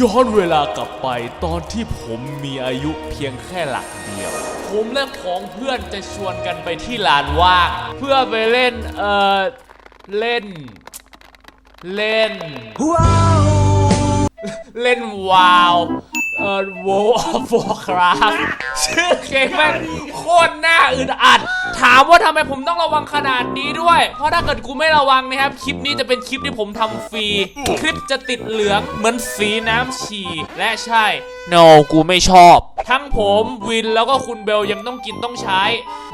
ย้อนเวลากลับไปตอนที่ผมมีอายุเพียงแค่หลักเดียว ผมและของเพื่อนจะชวนกันไปที่ลานว่าง เพื่อไปเล่น เอ่อ เล่น เล่น เล่นวาวเอ่อ World of Warcraft ชื่อเกมแม่งโคตรน่าอึดอัด ถามว่าทำไมผมต้องระวังขนาดนี้ด้วย เพราะถ้าเกิดกูไม่ระวังนะครับ คลิปนี้จะเป็นคลิปที่ผมทำฟรี คลิปจะติดเหลืองเหมือนสีน้ำฉี่และใช่ no กูไม่ชอบ ทั้งผมวินแล้วก็คุณเบลยังต้องกินต้องใช้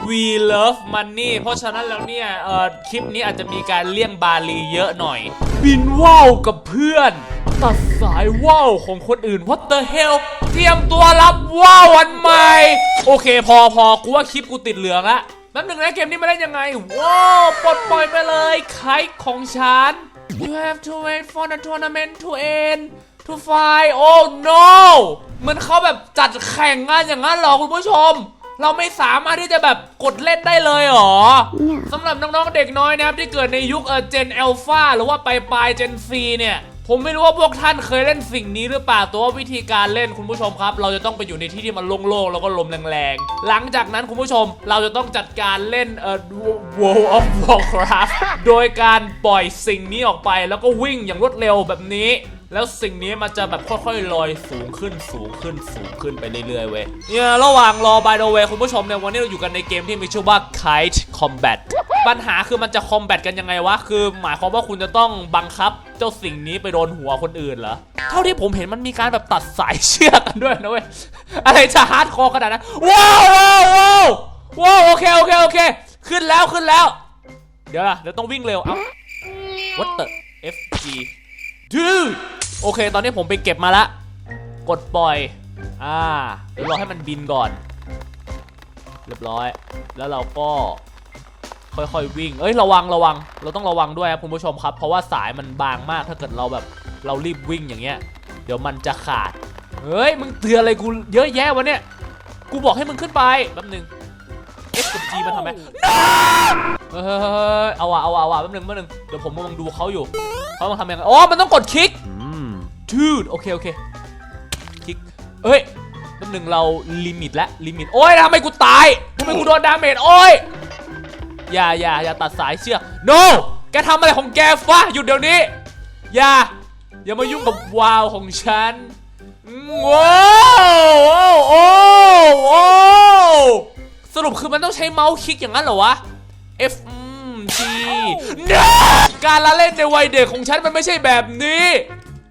we love money เพราะฉะนั้นแล้วเนี่ยเอ่อคลิปนี้อาจจะมีการเลี่ยงบาลีเยอะหน่อย บินว่าวกับเพื่อน ตัดสายว่าวของคนอื่น what the hell เตรียมตัวรับว่าววันใหม่ โอเคพอพอกูว่าคลิปกูติดเหลืองละแป๊บหนึ่งนะเกมนี้มาเล่นยังไง ว้าวปลดปล่อยไปเลยไคของฉัน you have to wait for the tournament to end to find oh no มือนเขาแบบจัดแข่งงานอย่างนั้นเหรอคุณผู้ชม เราไม่สามารถที่จะแบบกดเล่นได้เลยเหรอสำหรับน้องๆเด็กน้อยนะครับที่เกิดในยุคเออเจนอัลฟาหรือว่าปลายปลายเจนซีเนี่ยผมไม่รู้ว่าพวกท่านเคยเล่นสิ่งนี้หรือเปล่าแตัวาวิธีการเล่นคุณผู้ชมครับ เราจะต้องไปอยู่ในที่ที่มันโล่งๆแล้วก็ลมแรงๆ หลังจากนั้นคุณผู้ชมเราจะต้องจัดการเล่นเอ่อ World of Warcraft โดยการปล่อยสิ่งนี้ออกไปแล้วก็วิ่งอย่างรวดเร็วแบบนี้ แล้วสิ่งนี้มันจะแบบค่อยๆลอยสูงขึ้นสูงขึ้นสูงขึ้นไปเรื่อยๆเว้ยเนี่ยระหว่างรอ by the way คุณผู้ชมเนี่ยวันนี้เราอยู่กันในเกมที่มีชื่อว่า Kite Combat ปัญหาคือมันจะคอมแบทกันยังไงวะ คือหมายความว่าคุณจะต้องบังคับเจ้าสิ่งนี้ไปโดนหัวคนอื่นเหรอ เท่าที่ผมเห็นมันมีการแบบตัดสายเชือกกันด้วยนะเว้ย อะไรจะฮาร์ดคอร์ขนาดนั้น ว้าวว้าวว้าวว้าวโอเค โอเค โอเค ขึ้นแล้วขึ้นแล้ว เดี๋ยวนะเดี๋ยวต้องวิ่งเร็ว เอ้า what the FG dude โอเค ตอนนี้ผมไปเก็บมาละ กดปล่อย อ่า เดี๋ยวรอให้มันบินก่อน เรียบร้อย แล้วเราก็ค่อยๆวิ่ง เอ้ย ระวังระวัง เราต้องระวังด้วยครับคุณผู้ชมครับ เพราะว่าสายมันบางมาก ถ้าเกิดเราแบบเรารีบวิ่งอย่างเงี้ย เดี๋ยวมันจะขาด เฮ้ย มึงเตือนอะไรกูเยอะแยะวะเนี่ย กูบอกให้มึงขึ้นไป แป๊บนึง F กับ G มันทำไม No! เฮ้ยเอาว่ะเอาว่ะเอาว่ะแป๊บนึงแป๊บนึง เดี๋ยวผมกำลังดูเขาอยู่เขาต้องทำยังไง อ๋อ มันต้องกดคลิก dude โอเคโอเคคลิกเอ้ยแป๊บนึงเราลิมิตแล้วลิมิตโอ้ยทำไมกูตายทำไมกูโดนดาเมจโอ้ยอย่าอย่าอย่าตัดสายเชือก no แกทำอะไรของแกฟะหยุดเดี๋ยวนี้ อย่า อย่ามายุ่งกับวาวของฉันอืมว้าวโอ้โอ้สรุปคือมันต้องใช้เมาส์คลิกอย่างนั้นเหรอวะ F อืม G no การละเล่นในวัยเด็กของฉันมันไม่ใช่แบบนี้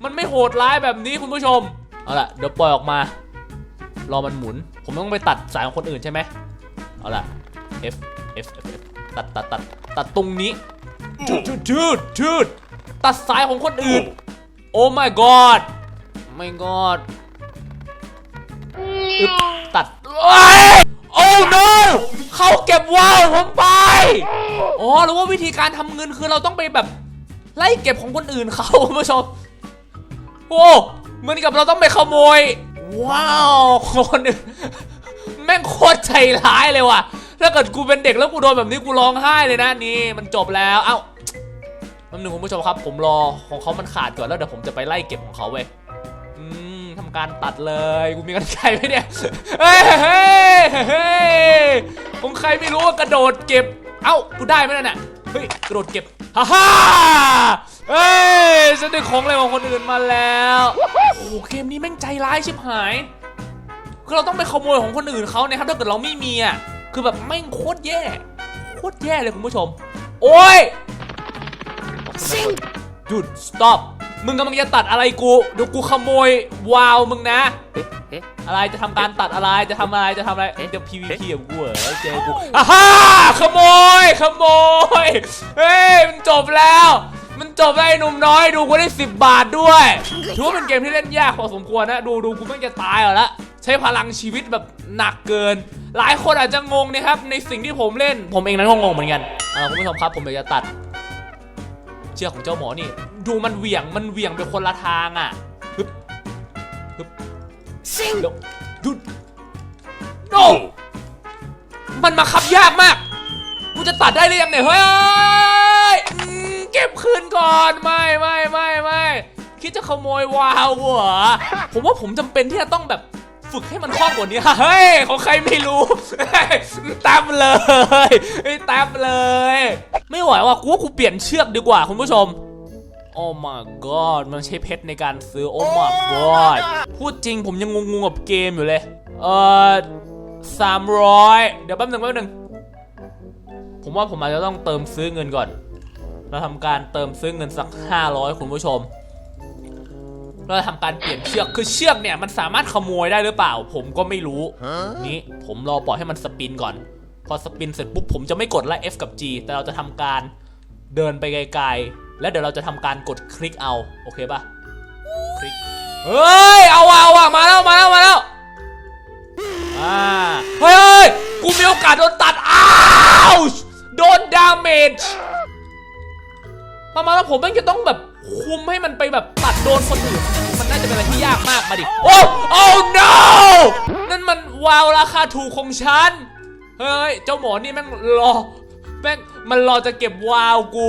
มันไม่โหดร้ายแบบนี้คุณผู้ชม เอาล่ะ เดี๋ยวปล่อยออกมา รอมันหมุน ผมต้องไปตัดสายของคนอื่นใช่ไหมเอาล่ะ F F F F ตัดตัดตัดตัดตรงนี้จูดจูดจูดจูดตัดสายของคนอื่น โอ้ my god my god อึบตัดเอ้ยโอ้ no เขาเก็บว่าวผมไป อ๋อหรือว่าวิธีการทำเงินคือเราต้องไปแบบ ไล่เก็บของคนอื่นเขาคุณผู้ชม โอ้เหมือนกับเราต้องไปขโมย ว้าวคนแม่งโคตรใจร้ายเลยว่ะ ถ้าเกิดกูเป็นเด็กแล้วกูโดนแบบนี้กูร้องไห้เลยนะนี่มันจบแล้ว เอ้าแป๊บนึงคุณผู้ชมครับ ผมรอของเขามันขาดก่อนแล้วเดี๋ยวผมจะไปไล่เก็บของเขาเว้ยทำการตัดเลย กูมีกันไกรไหมเนี่ย เฮ้ยเฮ้ยเฮ้ยของใครไม่รู้ว่ากระโดดเก็บ เอ้า กูได้ไหมนั่นน่ะ เฮ้ย กระโดดเก็บ ฮ่าฮ่า เฮ้ยฉันได้ของอะไรของคนอื่นมาแล้ว โอ้โหเกมนี้แม่งใจร้ายชิบหาย คือเราต้องไปขโมยของคนอื่นเขานะครับถ้าเกิดเราไม่มีอะ คือแบบแม่งโคตรแย่ โคตรแย่เลยคุณผู้ชม โอ้ยหยุด stop มึงกำลังจะตัดอะไรกูเดี๋ยวกูขโมยวาวมึงนะ อะไรจะทำการตัดอะไรจะทำอะไรจะทำอะไรเอ๊ะเดี๋ยว PVP กับกูเหรอเจอกูอ่าฮ่าขโมยขโมยเฮ้ยมันจบแล้ว มันจบแล้วไอ้หนุ่มน้อยดูกูได้ 10 บาทด้วยถือว่าเป็นเกมที่เล่นยากพอสมควรนะ ดูดูกูแม่งจะตายเอาละใช้พลังชีวิตแบบหนักเกิน หลายคนอาจจะงงนะครับในสิ่งที่ผมเล่น ผมเองนั้นก็งงเหมือนกันอ่าคุณผู้ชมครับผมอยากจะตัด เชือกของเจ้าหมอนี่ ดูมันเหวี่ยงมันเหวี่ยงไปคนละทางอะฮึบฮึบเดี๋ยวหยุด no มันมาขับยากมากกูจะตัดได้หรือยังเนี่ยเฮ้ยอืมเก็บคืนก่อนไม่ไม่ไม่ไม่คิดจะขโมยวาวเหรอผมว่าผมจำเป็นที่จะต้องแบบฝึกให้มันคล่องกว่านี้เฮ้ยของใครไม่รู้เฮ้ยตามเลยเฮ้ยตามเลย ไม่ไหวว่ะกูว่ากูเปลี่ยนเชือกดีกว่าคุณผู้ชมโอ้ my god มันใช้เพชรในการซื้อโอ้ my god พูดจริงผมยังงงๆกับเกมอยู่เลย เออสามร้อยเดี๋ยวแป๊บหนึ่งแป๊บหนึ่งผมว่าผมอาจจะต้องเติมซื้อเงินก่อน เราทำการเติมซื้อเงินสัก 500 คุณผู้ชม เราจะทำการเปลี่ยนเชือก คือเชือกเนี่ยมันสามารถขโมยได้หรือเปล่า ผมก็ไม่รู้ นี่ผมรอปล่อยให้มันสปินก่อน พอสปินเสร็จปุ๊บผมจะไม่กดไล่ F กับ G แต่เราจะทำการเดินไปไกลๆ แล้วเดี๋ยวเราจะทำการกดคลิกเอา โอเคปะคลิก เฮ้ย เอาว่ะเอาว่ะมาแล้วมาแล้วมาแล้วอ่าเฮ้ยเฮ้ยกูมีโอกาสโดนตัด อ้าว โดนดาเมจ ประมาณว่าผมแม่งจะต้องแบบคุมให้มันไปแบบตัดโดนคนอื่นมันน่าจะเป็นอะไรที่ยากมากมาดิ โอ้โอ้ no นั่นมันวาวราคาถูกของฉัน เฮ้ย เจ้าหมอนี่แม่งรอแม่งมันรอจะเก็บวาวกู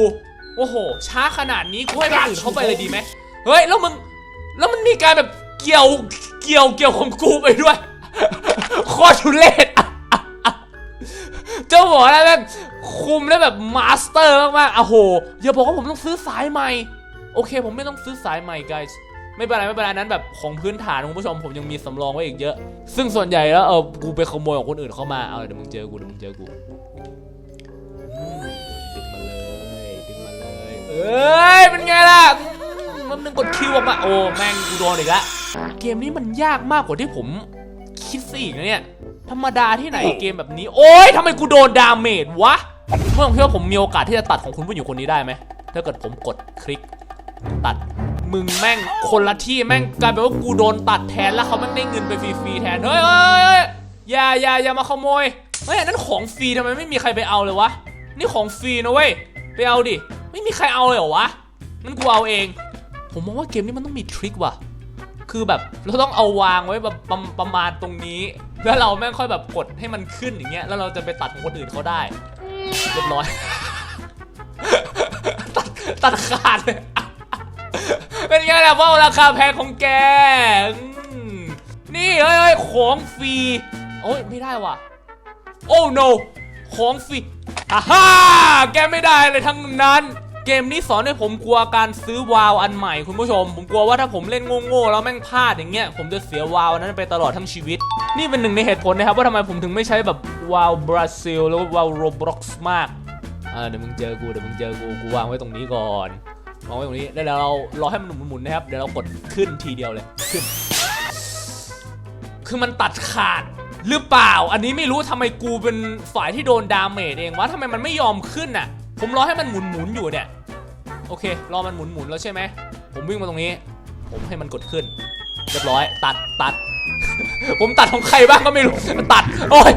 โอ้โห ช้าขนาดนี้กูให้คนอื่นเข้าไปเลยดีไหมเฮ้ย แล้วมึง แล้วมันมีการแบบเกี่ยว เกี่ยว เกี่ยวของกูไปด้วย โคตรทุเรศ เจ้าหมอนะแม่งคุมได้แบบมาสเตอร์มากๆอะโหอย่าบอกว่าผมต้องซื้อสายใหม่ โอเค ผมไม่ต้องซื้อสายใหม่ guys ไม่เป็นไรไม่เป็นไรนั้นแบบของพื้นฐานคุณผู้ชมผมยังมีสำรองไว้อีกเยอะ ซึ่งส่วนใหญ่แล้วเออกูไปขโมยของคนอื่นเข้ามาเอาเดี๋ยวมึงเจอกูเดี๋ยวมึงเจอกูดึงมาเลยดึงมาเลยเอ้ยเป็นไงล่ะมันนึงกดคิวออกมาโอ้แม่งกูโดนอีกล้วเกมนี้มันยากมากกว่าที่ผมคิดซะอีกนะเนี่ย ธรรมดาที่ไหนเกมแบบนี้ โอ๊ยทำไมกูโดนดาเมจวะเมื่อผมคิดว่าผมมีโอกาสที่จะตัดของคุณผู้หญิงคนนี้ได้ไหมถ้าเกิดผมกดคลิกตัดมึงแม่งคนละที่แม่งกลายเป็นว่ากูโดนตัดแทนแล้วเขาแม่งได้เงินไปฟรีๆแทนเฮ้ยเฮ้ยเฮ้ยอย่าอย่าอย่ามาขโมยเฮ้ยอันนั้นของฟรีทำไมไม่มีใครไปเอาเลยวะนี่ของฟรีนะเว้ยไปเอาดิไม่มีใครเอาเลยเหรอวะงั้นกูเอาเอง ผมมองว่าเกมนี้มันต้องมีทริคว่ะ คือแบบเราต้องเอาวางไว้แบบประประมาณตรงนี้ แล้วเราแม่งค่อยแบบกดให้มันขึ้นอย่างเงี้ยแล้วเราจะไปตัดของคนอื่นเขาได้เรียบร้อย ตัดตัดขาดเลยเป็นไงล่ะว่าราคาแพงของแก นี่เฮ้ยของฟรีโอ้ยไม่ได้ว่ะ โอ้ no ของฟรีอ่าฮ่าแกไม่ได้เลยทั้งนั้น กมนี้สอนให้ผมกลัวการซื้อวาวอันใหม่คุณผู้ชม ผมกลัวว่าถ้าผมเล่นโง่ๆแล้วแม่งพลาดอย่างเงี้ยผมจะเสียวาวนั้นไปตลอดทั้งชีวิต นี่เป็นหนึ่งในเหตุผลนะครับว่าทำไมผมถึงไม่ใช้แบบวาวบราซิลหรือว่าวาวโรบล็อกซ์มากอ่าเดี๋ยวมึงเจอกูเดี๋ยวมึงเจอกูกูวางไว้ตรงนี้ก่อนวางไว้ตรงนี้แล้วเดี๋ยวเรารอให้มันหมุนๆนะครับเดี๋ยวเรากดขึ้นทีเดียวเลยขึ้น คือมันตัดขาดหรือเปล่า อันนี้ไม่รู้ทำไมกูเป็นฝ่ายที่โดนดาเมจเองวะทำไมมันไม่ยอมขึ้นน่ะ ผมรอให้มันหมุนๆอยู่เนี่ย โอเค รอมันหมุนๆแล้วใช่ไหม ผมวิ่งมาตรงนี้ ผมให้มันกดขึ้น เรียบร้อย ตัดตัด ผมตัดของใครบ้างก็ไม่รู้ ตัด โอ้ย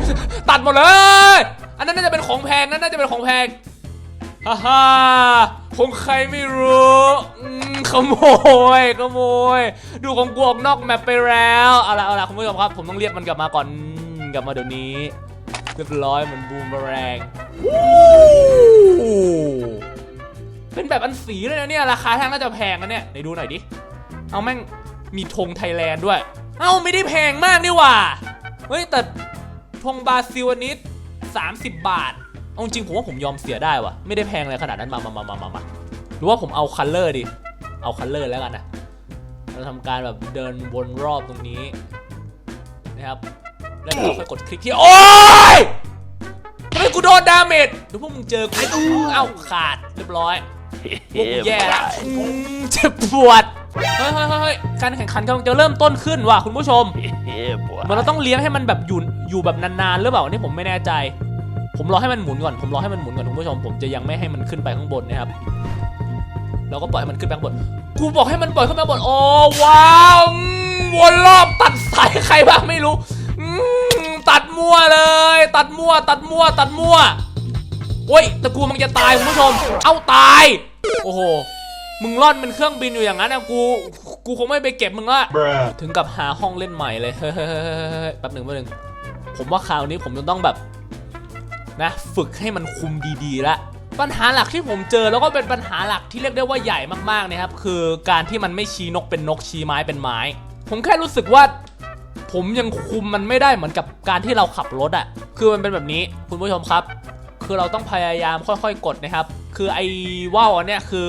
ตัดหมดเลย อันนั้นน่าจะเป็นของแพงนั่นน่าจะเป็นของแพงฮ่าฮ่าของใครไม่รู้ขโมย ขโมย ดูของกูออกนอกแมปไปแล้ว เอาละเอาละคุณผู้ชมครับ ผมต้องเรียกมันกลับมาก่อน กลับมาเดี๋ยวนี้ เรียบร้อยเหมือนบูมแรงวู้ เป็นแบบอันสีเลยนะเนี่ยราคาทางน่าจะแพงนะเนี่ยไหนดูหน่อยดิ เอาแม่งมีธงไทยแลนด์ด้วย เอ้าไม่ได้แพงมากนี่หว่า เฮ้ยแต่ธงบราซิลอันนี้30 บาท เอาจริงผมว่าผมยอมเสียได้วะไม่ได้แพงอะไรขนาดนั้นมามามามามามาหรือว่าผมเอาคัลเลอร์ดิ เอาคัลเลอร์แล้วกันนะ เราทำการแบบเดินวนรอบตรงนี้นะครับ แล้วเราค่อยกดคลิกที่ โอ๊ยทำไมกูโดนดาเมจเดี๋ยวพวกมึงเจอกูเอ้าขาดเรียบร้อย พวกกูแย่ละอืมเจ็บปวด เฮ้ยเฮ้ยเฮ้ยเฮ้ยการแข่งขันกำลังจะเริ่มต้นขึ้นว่ะคุณผู้ชม Yeah, เหมันเราต้องเลี้ยงให้มันแบบอยู่อยู่แบบนานๆหรือเปล่าอันนี่ผมไม่แน่ใจ ผมรอให้มันหมุนก่อนผมรอให้มันหมุนก่อนคุณผู้ชม ผมจะยังไม่ให้มันขึ้นไปข้างบนนะครับเราก็ปล่อยให้มันขึ้นไปข้างบนกูบอกให้มันปล่อยขึ้นไปข้างบนโอ้ว้าวอืมวนรอบตัดสายใครบ้างไม่รู้อืมตัดมั่วเลย ตัดมั่ว ตัดมั่ว ตัดมั่วโอ้ยแต่กูมันจะตายคุณผู้ชม เอ้าตาย โอ้โห มึงร่อนเป็นเครื่องบินอยู่อย่างนั้นนะกู กูคงไม่ไปเก็บมึงละ bruh. ถึงกับหาห้องเล่นใหม่เลยเฮ้ยแป๊บหนึ่งแป๊บหนึ่งผมว่าคราวนี้ผมจะต้องแบบนะฝึกให้มันคุมดีๆละปัญหาหลักที่ผมเจอแล้วก็เป็นปัญหาหลักที่เรียกได้ว่าใหญ่มากๆนะครับ คือการที่มันไม่ชี้นกเป็นนกชี้ไม้เป็นไม้ ผมแค่รู้สึกว่า ผมยังคุมมันไม่ได้เหมือนกับการที่เราขับรถอะ่ะ คือมันเป็นแบบนี้คุณผู้ชมครับ คือเราต้องพยายามค่อยๆ กดนะครับ คือไอ้ว่าวอันเนี้ยคือ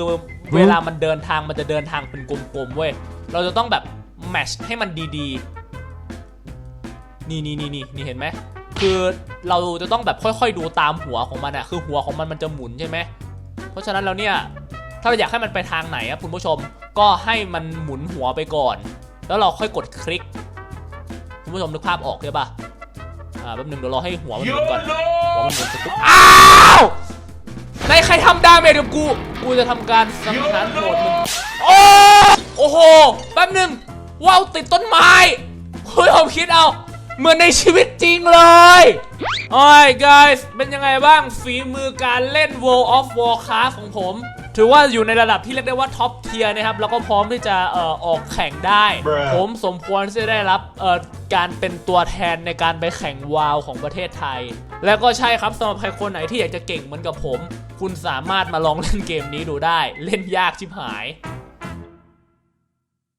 เวลามันเดินทางมันจะเดินทางเป็นกลมๆเว้ย เราจะต้องแบบแมชให้มันดีๆ นี่นี่นี่นี่นี่เห็นไหม คือเราจะต้องแบบค่อยๆ ดูตามหัวของมันอะคือหัวของมันมันจะหมุนใช่ไหม เพราะฉะนั้นแล้วเนี่ย ถ้าเราอยากให้มันไปทางไหนอะคุณผู้ชม ก็ให้มันหมุนหัวไปก่อน แล้วเราค่อยกดคลิก คุณผู้ชมนึกภาพออกใช่ปะ อ่าแป๊บหนึงเดี๋ยวรอให้หัวมันหมุนก่อนหัวมันหมุนเสร็จปุ๊บอ้าวในใครทำดาเมจกับกู กูจะทำการสังหารโหดมึงโอ้โอ้โหแป๊บหนึงว้าวติดต้นไม้เฮ้ยผมคิดเอาเหมือนในชีวิตจริงเลยโอ้ย guys เป็นยังไงบ้างฝีมือการเล่น World of Warcraft ของผม ถือว่าอยู่ในระดับที่เรียกได้ว่าท็อปเทียร์นะครับแล้วก็พร้อมที่จะเอ่อออกแข่งได้ Bruh ผมสมควรที่จะได้รับเอ่อการเป็นตัวแทนในการไปแข่งวาวของประเทศไทย แล้วก็ใช่ครับสำหรับใครคนไหนที่อยากจะเก่งเหมือนกับผม คุณสามารถมาลองเล่นเกมนี้ดูได้ เล่นยากชิบหาย